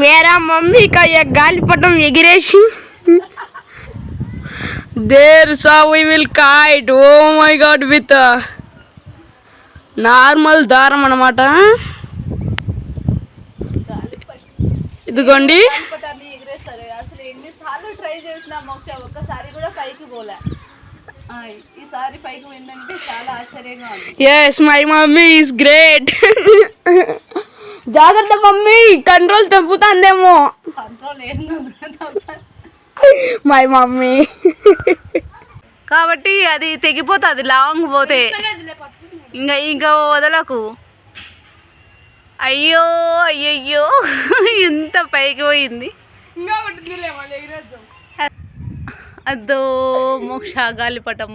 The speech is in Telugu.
मेरा मम्मी का ये गालीपटम ఎగిరేసి there so we will kite oh my god with normal దారం అన్నమాట ఇదిగోండి పటాన్ని ఎగిరేస్తారు అసలు ఎన్నిసార్లు ట్రై చేసినా మోక్ష ఒక్కసారి కూడా పైకి పోలే ఆ, ఈసారి పైకి పోయిందంటే చాలా ఆశ్చర్యంగా ఉంది yes my mummy is great జాగ్రత్త mummy control తప్పుతుందేమో. Control my mummy. కాబట్టి అది తెగిపోతుంది లాంగ్ పోతే. ఇంకా ఇంకా వదలకు. అయ్యో అయ్యయ్యో ఎంత పైకి పోయింది. అద్దో మోక్ష గాలిపటం.